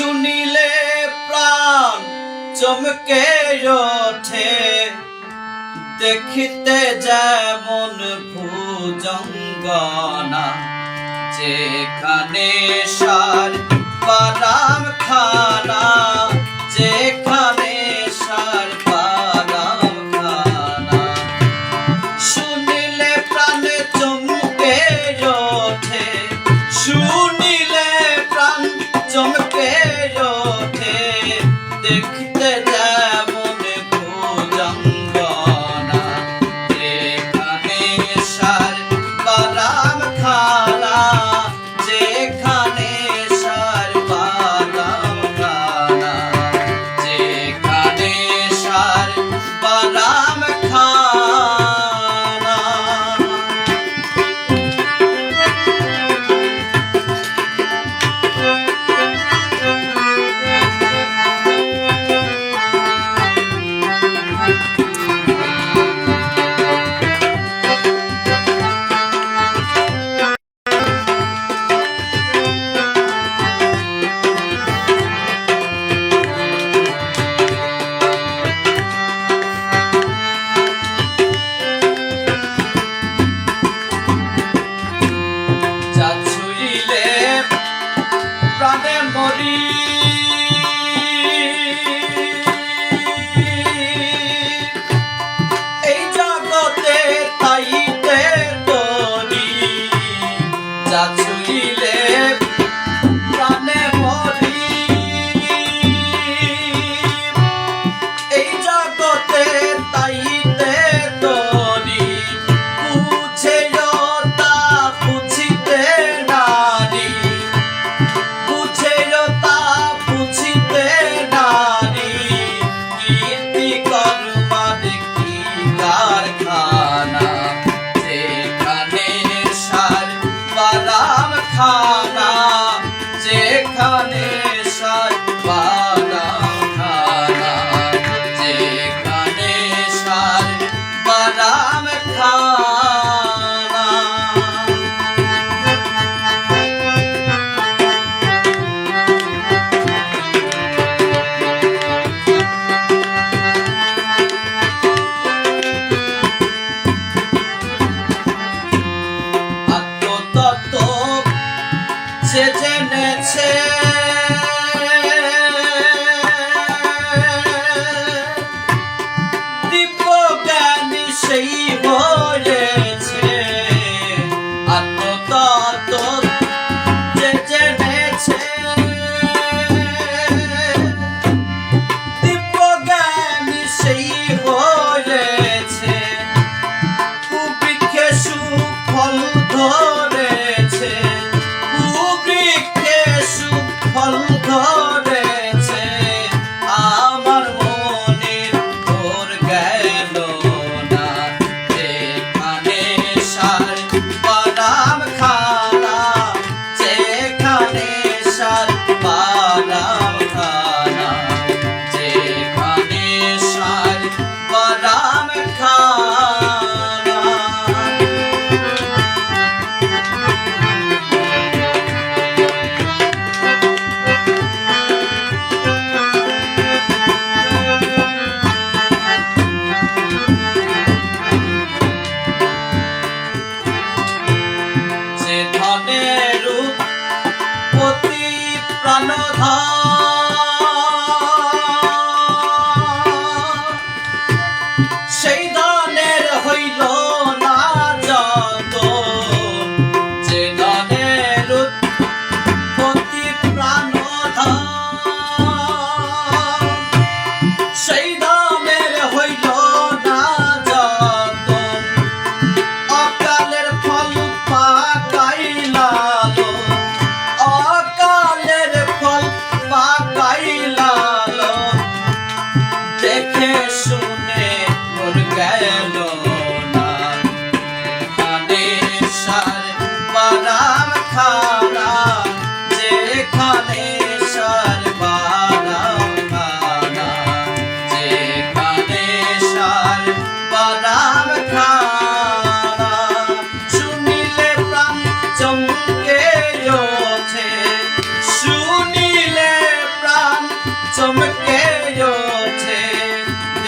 শুনিলে প্রাণ চমকে ওঠে। দেখিতে যেমন ভুজঙ্গনা যেখানে সার বাদাম খানা যেখানে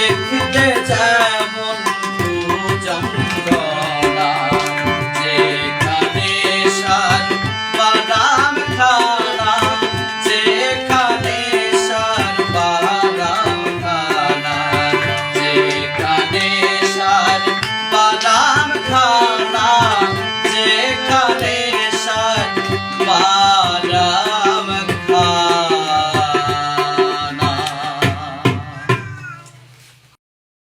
দেখিতে চায় বাদাম খানা যেখানে সার বাদাম খানা সার বাদাম খানা যেখানে সার